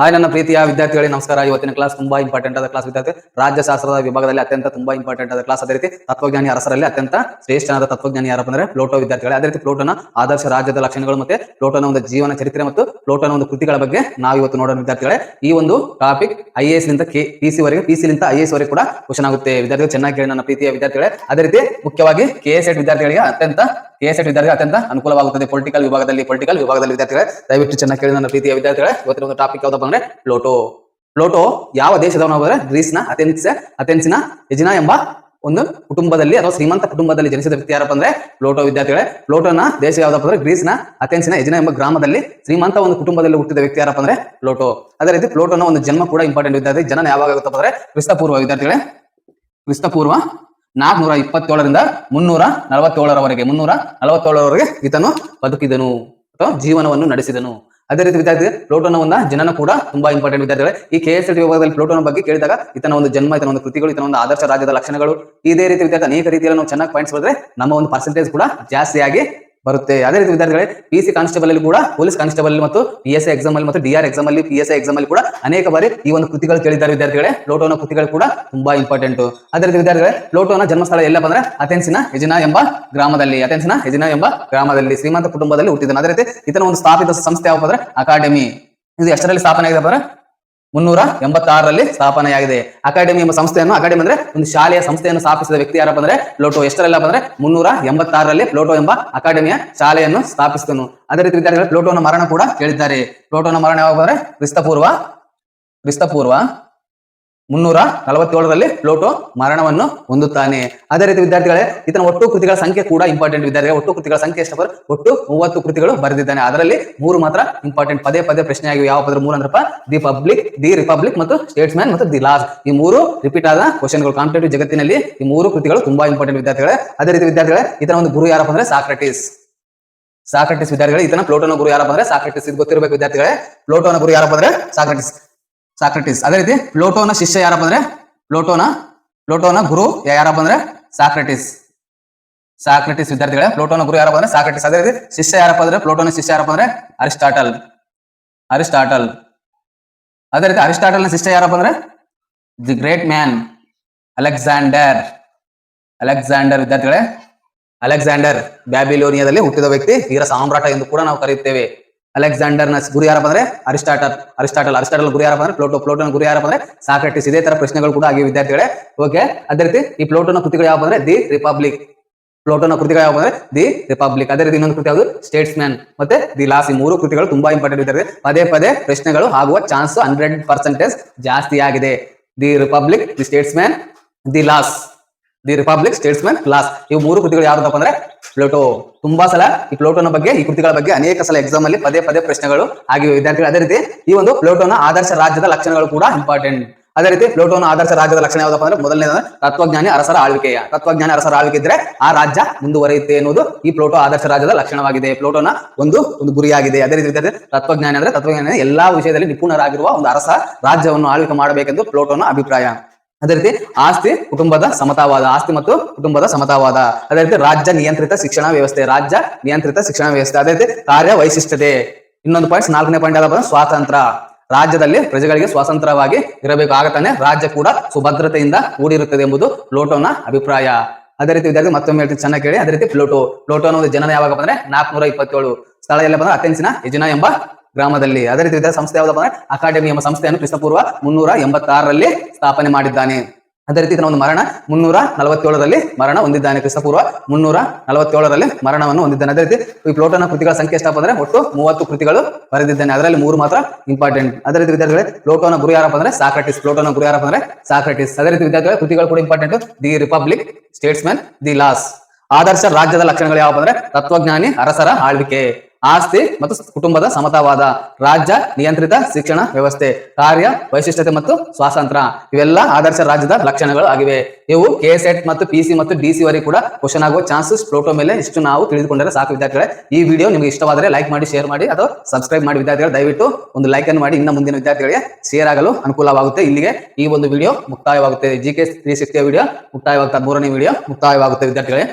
Hi ನನ್ನ ಪ್ರೀತಿಯ ವಿದ್ಯಾರ್ಥಿಗಳಿಗೆ ನಮಸ್ಕಾರ. ಇವತ್ತಿನ ಕ್ಲಾಸ್ ತುಂಬಾ ಇಂಪಾರ್ಟೆಂಟ್ ಆದ ಕ್ಲಾಸ್ ವಿದ್ಯಾರ್ಥಿ. ರಾಜ್ಯಶಾಸ್ತ್ರದ ವಿಭಾಗದಲ್ಲಿ ಅತ್ಯಂತ ತುಂಬಾ ಇಂಪಾರ್ಟೆಂಟ್ ಆದ ಕ್ಲಾಸ್ ಅದೇ ರೀತಿ ತತ್ವಜ್ಞಾನಿ ಅರಸರಲ್ಲಿ ಅತ್ಯಂತ ಶ್ರೇಷ್ಠನಾದ ತತ್ವಜ್ಞಾನಿ ಯಾರಪ್ಪ ಅಂದ್ರೆ ಪ್ಲೋಟೋ ವಿದ್ಯಾರ್ಥಿಗಳೇ. ಅದೇ ರೀತಿ ಪ್ಲೋಟೋನ ಆದರ್ಶ ರಾಜ್ಯದ ಲಕ್ಷಣಗಳು ಮತ್ತೆ ಪ್ಲೋಟೋನ ಒಂದು ಜೀವನ ಚರಿತ್ರೆ ಮತ್ತು ಪ್ಲೋಟೋನ ಒಂದು ಕೃತಿಗಳ ಬಗ್ಗೆ ನಾವು ಇವತ್ತು ನೋಡೋಣ ವಿದ್ಯಾರ್ಥಿಗಳೇ. ಈ ಒಂದು ಟಾಪಿಕ್ ಐ ಎಸ್ ಲಿಂದ ಕೆ ಪಿ ಸಿ ವರೆಗೆ ಪಿ ಸಿ ಲಿಂದ ಐ ಎಸ್ ವರೆಗೆ ಕೂಡ ಕ್ವಶನ್ ಆಗುತ್ತೆ. ವಿದ್ಯಾರ್ಥಿಗಳು, ಚೆನ್ನಾಗಿ ಕೇಳಿ ನನ್ನ ಪ್ರೀತಿಯ ವಿದ್ಯಾರ್ಥಿಗಳೇ. ಅದೇ ರೀತಿ ಮುಖ್ಯವಾಗಿ ಕೆ ಎಸ್ ಎಡ್ ವಿದ್ಯಾರ್ಥಿಗಳಿಗೆ ಅತ್ಯಂತ ಕೆ ಎಸ್ ಎಟ್ ವಿದ್ಯಾರ್ಥಿಗಳಿಗೆ ಅತ್ಯಂತ ಅನುಕೂಲವಾಗುತ್ತದೆ. ಪೊಲಿಟಿಕಲ್ ವಿಭಾಗದಲ್ಲಿ ಪೊಲಿಟಿಕಲ್ ವಿಭಾಗದಲ್ಲಿ ವಿದ್ಯಾರ್ಥಿಗಳೇ, ದಯವಿಟ್ಟು ಚೆನ್ನಾಗಿ ಕೇಳಿ ನನ್ನ ಪ್ರೀತಿಯ ವಿದ್ಯಾರ್ಥಿಗಳೇ. ಇವತ್ತಿನ ಒಂದು ಟಾಪಿಕ್ ಯಾವ್ದಪ್ಪ ಅಂದ್ರೆ ಪ್ಲೋಟೋ ಪ್ಲೋಟೋ ಯಾವ ದೇಶದವನು ಅಂದ್ರೆ ಗ್ರೀಸ್ನ ಅಥೆನ್ಸ್ ಅಥೆನ್ಸಿನ ಎಜಿನಾ ಎಂಬ ಒಂದು ಕುಟುಂಬದಲ್ಲಿ ಅಥವಾ ಶ್ರೀಮಂತ ಕುಟುಂಬದಲ್ಲಿ ಜನಿಸಿದ ವ್ಯಕ್ತಿ ಯಾರಪ್ಪ ಅಂದ್ರೆ ಪ್ಲೋಟೋ ವಿದ್ಯಾರ್ಥಿಗಳೇ. ಪ್ಲೋಟೋನ ದೇಶ ಯಾವ್ದಪ್ಪ ಅಂದ್ರೆ ಗ್ರೀಸ್ನ ಅಥೆನ್ಸಿನ ಎಜಿನ ಎಂಬ ಗ್ರಾಮದಲ್ಲಿ ಶ್ರೀಮಂತ ಒಂದು ಕುಟುಂಬದಲ್ಲಿ ಹುಟ್ಟಿದ ವ್ಯಕ್ತಿ ಯಾರಪ್ಪ ಅಂದ್ರೆ ಪ್ಲೋಟೋ ಅದೇ ರೀತಿ ಪ್ಲೋಟೋನ ಒಂದು ಜನ್ಮ ಕೂಡ ಇಂಪಾರ್ಟೆಂಟ್ ವಿದ್ಯಾರ್ಥಿ, ಜನನ ಯಾವಾಗ ಆಗುತ್ತಪ್ಪ ಅಂದ್ರೆ ಕ್ರಿಸ್ತಪೂರ್ವ ವಿದ್ಯಾರ್ಥಿಗಳೇ. ಕ್ರಿಸ್ತಪೂರ್ವ ನಾಲ್ಕನೂರ ಇಪ್ಪತ್ತೇಳರಿಂದ ಮುನ್ನೂರ ನಲವತ್ತೇಳರವರೆಗೆ ಮುನ್ನೂರ ನಲವತ್ತೇಳರವರೆಗೆ ಈತನು ಬದುಕಿದನು ಅಥವಾ ಜೀವನವನ್ನು ನಡೆಸಿದನು. ಅದೇ ರೀತಿ ವಿದ್ಯಾರ್ಥಿ ಪ್ಲೋಟೋನ ಒಂದು ಜನನ ಕೂಡ ತುಂಬಾ ಇಂಪಾರ್ಟೆಂಟ್ ವಿದ್ಯಾರ್ಥಿಗಳೇ. ಈ ಕೆ ಎಸ್ ವಿಭಾಗದಲ್ಲಿ ಪ್ಲೋಟೋನ ಬಗ್ಗೆ ಕೇಳಿದಾಗ ಈತನ ಒಂದು ಜನ್ಮ ಇತನ ಒಂದು ಕೃತಿಗಳು ಇತನ ಒಂದು ಆದರ್ಶ ರಾಜ್ಯದ ಲಕ್ಷಣಗಳು. ಇದೇ ರೀತಿ ವಿದ್ಯಾರ್ಥಿ ಅನೇಕ ರೀತಿಯಲ್ಲಿ ನಾವು ಚೆನ್ನಾಗಿ ಪಾಯಿಂಟ್ಸ್ ಬಂದ್ರೆ ನಮ್ಮ ಒಂದು ಪರ್ಸೆಂಟೇಜ್ ಕೂಡ ಜಾಸ್ತಿಯಾಗಿ ಬರುತ್ತೆ. ಅದೇ ರೀತಿ ವಿದ್ಯಾರ್ಥಿಗಳೇ ಪಿ ಸಿ ಕಾನ್ಸ್ಟೇಬಲ್ ಅಲ್ಲಿ ಕೂಡ ಪೊಲೀಸ್ ಕಾನ್ಸ್ಟೇಬಲ್ ಮತ್ತು ಪಿ ಎಸ್ ಎಕ್ಸಾಮ್ ಅಲ್ಲಿ ಮತ್ತು ಡಿ ಆರ್ ಎಕ್ಸಾಮ್ ಅಲ್ಲಿ ಪಿ ಎಸ್ ಎಕ್ಸಾಮ್ ಅಲ್ಲಿ ಕೂಡ ಅನೇಕ ಬಾರಿ ಈ ಒಂದು ಕೃತಿಗಳು ಕೇಳಿದ್ದಾರೆ ವಿದ್ಯಾರ್ಥಿಗಳೇ. ಲೋಟೋನ ಕೃತಿಗಳು ಕೂಡ ತುಂಬಾ ಇಂಪಾರ್ಟೆಂಟ್ ಅದೇ ರೀತಿ ವಿದ್ಯಾರ್ಥಿಗಳೇ ಲೋಟೋನ ಜನ್ಮಸ್ಥಳ ಎಲ್ಲಪ್ಪ ಅಂದ್ರೆ ಅಥೆನ್ಸಿನ ಎಜಿನಾ ಎಂಬ ಗ್ರಾಮದಲ್ಲಿ ಅಥೆನ್ಸಿನ ಎಜಿನಾ ಎಂಬ ಗ್ರಾಮದಲ್ಲಿ, ಶ್ರೀಮಂತ ಕುಟುಂಬದಲ್ಲಿ ಹುಟ್ಟಿದನು ಅದೇ ರೀತಿ ಇತನ ಒಂದು ಸ್ಥಾಪಿತ ಸಂಸ್ಥೆ ಯಾವಪ್ಪ ಅಂದ್ರೆ ಅಕಾಡೆಮಿ ಇದು ಎಷ್ಟರಲ್ಲಿ ಸ್ಥಾಪನೆ ಆಗಿದೆ ಅಂದ್ರೆ ಮುನ್ನೂರ ಎಂಬತ್ತಾರರಲ್ಲಿ ಸ್ಥಾಪನೆಯಾಗಿದೆ. ಅಕಾಡೆಮಿ ಎಂಬ ಸಂಸ್ಥೆಯನ್ನು ಅಕಾಡೆಮಿ ಅಂದ್ರೆ ಒಂದು ಶಾಲೆಯ ಸಂಸ್ಥೆಯನ್ನು ಸ್ಥಾಪಿಸಿದ ವ್ಯಕ್ತಿ ಯಾರಪ್ಪ ಅಂದ್ರೆ ಪ್ಲೋಟೋ. ಎಷ್ಟರಲ್ಲಪ್ಪ ಅಂದ್ರೆ ಮುನ್ನೂರ ಎಂಬತ್ತಾರರಲ್ಲಿ ಲೋಟೋ ಎಂಬ ಅಕಾಡೆಮಿಯ ಶಾಲೆಯನ್ನು ಸ್ಥಾಪಿಸಿದನು. ಅದೇ ರೀತಿ ವಿದ್ಯಾರ್ಥಿಗಳು ಮರಣ ಕೂಡ ಕೇಳಿದ್ದಾರೆ. ಲೋಟೋನ ಮರಣ ಯಾವಾಗ ಅಂದ್ರೆ ಕ್ರಿಸ್ತಪೂರ್ವ ಕ್ರಿಸ್ತಪೂರ್ವ ಮುನ್ನೂರ ನಲವತ್ತೇಳರಲ್ಲಿ ಪ್ಲೋಟೋ ಮರಣವನ್ನು ಹೊಂದುತ್ತಾನೆ. ಅದೇ ರೀತಿ ವಿದ್ಯಾರ್ಥಿಗಳೇ ಇತನ ಒಟ್ಟು ಕೃತಿಗಳ ಸಂಖ್ಯೆ ಕೂಡ ಇಂಪಾರ್ಟೆಂಟ್ ವಿದ್ಯಾರ್ಥಿಗಳ. ಒಟ್ಟು ಕೃತಿಗಳ ಸಂಖ್ಯೆ ಎಷ್ಟು ಒಟ್ಟು ಮೂವತ್ತು ಕೃತಿಗಳು ಬರೆದಿದ್ದಾನೆ. ಅದರಲ್ಲಿ ಮೂರು ಮಾತ್ರ ಇಂಪಾರ್ಟೆಂಟ್ ಪದೇ ಪದೇ ಪ್ರಶ್ನೆ ಆಗಿವೆ ಯಾವ ಪದ ಮೂರು ಅಂದ್ರಪ್ಪ? ದಿ ಪಬ್ಲಿಕ್, ದಿ ರಿಪಬ್ಲಿಕ್ ಮತ್ತು ಸ್ಟೇಟ್ಸ್ ಮ್ಯಾನ್ ಮತ್ತು ದಿ ಲಾಸ್ ಈ ಮೂರು ರಿಪೀಟ್ ಆದ ಕ್ವಶನ್ಗಳು ಕಾಂಪಿಟೇಟಿವ್ ಜಗತ್ತಿನಲ್ಲಿ ಈ ಮೂರು ಕೃತಿಗಳು ತುಂಬಾ ಇಂಪಾರ್ಟೆಂಟ್ ವಿದ್ಯಾರ್ಥಿಗಳೇ. ಅದೇ ರೀತಿ ವಿದ್ಯಾರ್ಥಿಗಳೇ ಈತನ ಒಂದು ಗುರು ಯಾರಪ್ಪ ಅಂದ್ರೆ ಸಾಕ್ರಟಿಸ್. ಸಾಕ್ರಟಿಸ್ ವಿದ್ಯಾರ್ಥಿಗಳು, ಇತನ ಪ್ಲೋಟೋನ ಗುರು ಯಾರಪ್ಪ ಅಂದ್ರೆ ಸಾಕ್ರಟಿಸ್. ಇದು ಗೊತ್ತಿರಬೇಕು ವಿದ್ಯಾರ್ಥಿಗಳೇ. ಪ್ಲೋಟೋನ ಗುರು ಯಾರಪ್ಪ ಅಂದ್ರೆ ಸಾಕ್ರಟಿಸ್. ಸಾಕ್ರಟಿಸ್. ಅದೇ ರೀತಿ ಪ್ಲೋಟೋನ ಶಿಷ್ಯ ಯಾರಪ್ಪ ಅಂದ್ರೆ? ಪ್ಲೋಟೋನ ಪ್ಲೋಟೋನ ಗುರು ಯಾರಪ್ಪ ಅಂದ್ರೆ? ಸಾಕ್ರೆಟಿಸ್. ಸಾಕ್ರೆಟಿಸ್ ವಿದ್ಯಾರ್ಥಿಗಳೇ, ಪ್ಲೋಟೋನ ಗುರು ಯಾರಪ್ಪ ಅಂದ್ರೆ? ಸಾಕ್ರೆಟಿಸ್. ಅದೇ ರೀತಿ ಶಿಷ್ಯ ಯಾರಪ್ಪ ಅಂದ್ರೆ? ಪ್ಲೋಟೋನ ಶಿಷ್ಯ ಯಾರಪ್ಪ ಅಂದ್ರೆ? ಅರಿಸ್ಟಾಟಲ್. ಅರಿಸ್ಟಾಟಲ್. ಅದೇ ರೀತಿ ಅರಿಸ್ಟಾಟಲ್ನ ಶಿಷ್ಯ ಯಾರಪ್ಪ ಅಂದ್ರೆ? The great man, Alexander. Alexander ವಿದ್ಯಾರ್ಥಿಗಳೇ, ಅಲೆಕ್ಸಾಂಡರ್ ಬ್ಯಾಬಿಲೋನಿಯಾದಲ್ಲಿ ಹುಟ್ಟಿದ ವ್ಯಕ್ತಿ ವೀರ ಸಾಮ್ರಾಟ ಎಂದು ಕೂಡ ನಾವು ಕರೆಯುತ್ತೇವೆ. ಅಲೆಕ್ಸಾಂಡರ್ನ ಗುರು ಯಾರಪ್ಪ ಅಂದ್ರೆ? ಅರಿಸ್ಟಾಟಲ್ ಅರಿಸ್ಟಾಟಲ್ ಅರಿಸ್ಟಾಟಲ್ ಗುರು ಯಾರಪ್ಪ ಅಂದ್ರೆ? ಪ್ಲೋಟೋ, ಪ್ಲೋಟೋನ ಗುರು ಯಾರಪ್ಪ ಅಂದ್ರೆ? ಸಾಕ್ರೆಟಿಸ್. ಇದೇ ತರ ಪ್ರಶ್ನೆಗಳು ಕೂಡ ಆಗಿವೆ, ವಿದ್ಯಾರ್ಥಿಗಳೇ. ಓಕೆ ಅದೇ ರೀತಿ ಈ ಪ್ಲೋಟೋನ ಕೃತಿಗಳು ಯಾವ ಅಂದ್ರೆ? The republic. ಪ್ಲೋಟೋನ ಕೃತಿಗಳು ಯಾವ ಅಂದ್ರೆ? The republic. ಅದೇ ರೀತಿ ಇನ್ನೊಂದು ಕೃತಿ ಯಾವುದು? ಸ್ಟೇಟ್ಸ್ ಮ್ಯಾನ್ ಮತ್ತೆ ದಿ ಲಾಸ್ ಈ ಮೂರು ಕೃತಿಗಳು ತುಂಬಾ ಇಂಪಾರ್ಟೆಂಟ್ ಇದ್ದಾರೆ ಪದೇ ಪದೇ ಪ್ರಶ್ನೆಗಳು ಆಗುವ ಚಾನ್ಸ್ ಹಂಡ್ರೆಡ್ ಪರ್ಸೆಂಟೇಜ್ ಜಾಸ್ತಿ ಆಗಿದೆ. The republic, the statesman the laws the republic states class laws ಇವು ಮೂರು ಕೃತಿಗಳು ಯಾವ್ದಪ್ಪ ಅಂದ್ರೆ ಪ್ಲೋಟೋ. ತುಂಬಾ ಸಲ ಈ ಪ್ಲೋಟೋನ ಬಗ್ಗೆ, ಈ ಕೃತಿಗಳ ಬಗ್ಗೆ ಅನೇಕ ಸಲ ಎಕ್ಸಾಮ್ ಅಲ್ಲಿ ಪದೇ ಪದೇ ಪ್ರಶ್ನೆಗಳು ಆಗಿವೆ. ವಿದ್ಯಾರ್ಥಿಗಳು, ಅದೇ ರೀತಿ ಈ ಒಂದು ಪ್ಲೋಟೋನ ಆದರ್ಶ ರಾಜ್ಯದ ಲಕ್ಷಣಗಳು ಕೂಡ ಇಂಪಾರ್ಟೆಂಟ್ ಅದೇ ರೀತಿ ಪ್ಲೋಟೋನ ಆದರ್ಶ ರಾಜ್ಯದ ಲಕ್ಷಣ ಯಾವ್ದಪ್ಪ ಅಂದ್ರೆ ಮೊದಲನೇ ತತ್ವಜ್ಞಾನಿ ಅರಸರ ಆಳ್ವಿಕೆಯ ತತ್ವಜ್ಞಾನಿ ಅರಸರ ಆಳ್ವಿಕೆ ಇದ್ರೆ ಆ ರಾಜ್ಯ ಮುಂದುವರಿಯುತ್ತೆ ಎನ್ನುವುದು ಈ ಪ್ಲೋಟೋ ಆದರ್ಶ ರಾಜ್ಯದ ಲಕ್ಷಣವಾಗಿದೆ. ಪ್ಲೋಟೋನ ಒಂದು ಒಂದು ಗುರಿಯಾಗಿದೆ. ಅದೇ ರೀತಿ ತತ್ವಜ್ಞಾನಿ ಅಂದ್ರೆ ತತ್ವಜ್ಞಾನ ಎಲ್ಲಾ ವಿಷಯದಲ್ಲಿ ನಿಪುಣರಾಗಿರುವ ಒಂದು ಅರಸ ರಾಜ್ಯವನ್ನು ಆಳ್ವಿಕೆ ಮಾಡಬೇಕೆಂದು ಪ್ಲೋಟೋನ ಅಭಿಪ್ರಾಯ. ಅದೇ ರೀತಿ ಆಸ್ತಿ, ಕುಟುಂಬದ ಸಮತಾವಾದ, ಆಸ್ತಿ ಮತ್ತು ಕುಟುಂಬದ ಸಮತಾವಾದ. ಅದೇ ರೀತಿ ರಾಜ್ಯ ನಿಯಂತ್ರಿತ ಶಿಕ್ಷಣ ವ್ಯವಸ್ಥೆ, ರಾಜ್ಯ ನಿಯಂತ್ರಿತ ಶಿಕ್ಷಣ ವ್ಯವಸ್ಥೆ. ಅದೇ ರೀತಿ ಕಾರ್ಯ ವೈಶಿಷ್ಟ್ಯತೆ ಇನ್ನೊಂದು ಪಾಯಿಂಟ್ ನಾಲ್ಕನೇ ಪಾಯಿಂಟ್ ಅಂದ್ರೆ ಸ್ವಾತಂತ್ರ್ಯ. ರಾಜ್ಯದಲ್ಲಿ ಪ್ರಜೆಗಳಿಗೆ ಸ್ವತಂತ್ರವಾಗಿ ಇರಬೇಕು. ರಾಜ್ಯ ಕೂಡ ಸುಭದ್ರತೆಯಿಂದ ಕೂಡಿರುತ್ತದೆ ಎಂಬುದು ಪ್ಲೋಟೋನ ಅಭಿಪ್ರಾಯ. ಅದೇ ರೀತಿ ವಿದ್ಯಾರ್ಥಿ ಮತ್ತೊಮ್ಮೆ ಹೇಳ್ತೀನಿ, ಚೆನ್ನಾಗಿ ಕೇಳಿ. ಅದೇ ರೀತಿ ಪ್ಲೋಟೋ. ಪ್ಲೋಟೋನ ಒಂದು ಜನನ ಯಾವಾಗ ಅಂದ್ರೆ ನಾಲ್ಕನೂರ ಇಪ್ಪತ್ತೇಳು. ಸ್ಥಳ ಎಲ್ಲ ಬಂದ್ರೆ ಅಥೆನ್ಸಿನ ಯಜನ ಎಂಬ ಗ್ರಾಮದಲ್ಲಿ ಅದೇ ರೀತಿ ಸಂಸ್ಥೆ ಯಾವ್ದಪ್ಪ ಅಂದ್ರೆ ಅಕಾಡೆಮಿ ಎಂಬ ಸಂಸ್ಥೆಯನ್ನು ಕ್ರಿಸ್ತಪೂರ್ವ ಮುನ್ನೂರ ಎಂಬತ್ತಾರರಲ್ಲಿ ಸ್ಥಾಪನೆ ಮಾಡಿದ್ದಾನೆ. ಅದೇ ರೀತಿ ಒಂದು ಮರಣ ಮುನ್ನೂರ ನಲವತ್ತೇಳರಲ್ಲಿ ಮರಣ ಹೊಂದಿದ್ದಾನೆ. ಕ್ರಿಸ್ತಪೂರ್ವ ಮುನ್ನೂರ ನಲವತ್ತೇಳರಲ್ಲಿ ಮರಣವನ್ನು ಹೊಂದಿದ್ದಾನೆ. ಅದೇ ರೀತಿ ಈ ಪ್ಲೋಟೋನ ಕೃತಿಗಳ ಸಂಖ್ಯೆ ಎಷ್ಟಪ್ಪ ಅಂದ್ರೆ ಒಟ್ಟು ಮೂವತ್ತು ಕೃತಿಗಳು ಬರೆದಿದ್ದಾನೆ. ಅದರಲ್ಲಿ ಮೂರು ಮಾತ್ರ ಇಂಪಾರ್ಟೆಂಟ್ ಅದೇ ರೀತಿ ವಿದ್ಯಾರ್ಥಿಗಳೇ ಪ್ಲೋಟೋನ ಗುರು ಯಾರಪ್ಪ ಅಂದ್ರೆ ಸಾಕ್ರಟಿಸ್ ಪ್ಲೋಟೋನ ಗುರು ಯಾರಪ್ಪ ಅಂದ್ರೆ ಸಾಕ್ರಟಿಸ್. ಅದೇ ರೀತಿ ವಿದ್ಯಾರ್ಥಿಗಳ, ಕೃತಿಗಳು ಕೂಡ important the republic statesman the laws. ಆದರ್ಶ ರಾಜ್ಯದ ಲಕ್ಷಣಗಳು ಯಾವಪ್ಪ ಅಂದ್ರೆ ತತ್ವಜ್ಞಾನಿ, ಅರಸರ ಆಳ್ವಿಕೆ. ಆಸ್ತಿ ಮತ್ತು ಕುಟುಂಬದ ಸಮತಾವಾದ ರಾಜ್ಯ ನಿಯಂತ್ರಿತ ಶಿಕ್ಷಣ ವ್ಯವಸ್ಥೆ, ಕಾರ್ಯ, ವೈಶಿಷ್ಟ್ಯತೆ ಮತ್ತು ಸ್ವಾತಂತ್ರ್ಯ. ಇವೆಲ್ಲ ಆದರ್ಶ ರಾಜ್ಯದ ಲಕ್ಷಣಗಳು ಆಗಿವೆ. ಇವು ಕೆ ಸೆಟ್ ಮತ್ತು ಪಿ ಸಿ ಮತ್ತು ಡಿ ಸಿ ವರೆಗೆ ಕೂಡ ಕ್ವಶನ್ ಆಗುವ ಚಾನ್ಸಸ್ ಪ್ಲೋಟೋ ಮೇಲೆ ಇಷ್ಟು ನಾವು ತಿಳಿದುಕೊಂಡರೆ ಸಾಕು ವಿದ್ಯಾರ್ಥಿಗಳೇ. ಈ ವಿಡಿಯೋ ನಿಮಗೆ ಇಷ್ಟವಾದರೆ ಲೈಕ್ ಮಾಡಿ ಶೇರ್ ಮಾಡಿ ಅಥವಾ ಸಬ್ಸ್ಕ್ರೈಬ್ ಮಾಡಿ ವಿದ್ಯಾರ್ಥಿಗಳು. ದಯವಿಟ್ಟು ಒಂದು ಲೈಕ್ ಅನ್ನು ಮಾಡಿ ಇನ್ನು ಮುಂದಿನ ವಿದ್ಯಾರ್ಥಿಗಳಿಗೆ ಶೇರ್ ಆಗಲು ಅನುಕೂಲವಾಗುತ್ತೆ. ಇಲ್ಲಿಗೆ ಈ ಒಂದು ವಿಡಿಯೋ ಮುಕ್ತಾಯವಾಗುತ್ತೆ. ಜಿ ಕೆ ತ್ರೀ ಸಿಕ್ಸ್ಟಿಯ ವಿಡಿಯೋ ಮುಕ್ತಾಯವಾಗುತ್ತೆ ಮೂರನೇ ವಿಡಿಯೋ ಮುಕ್ತಾಯವಾಗುತ್ತೆ ವಿದ್ಯಾರ್ಥಿಗಳೇ.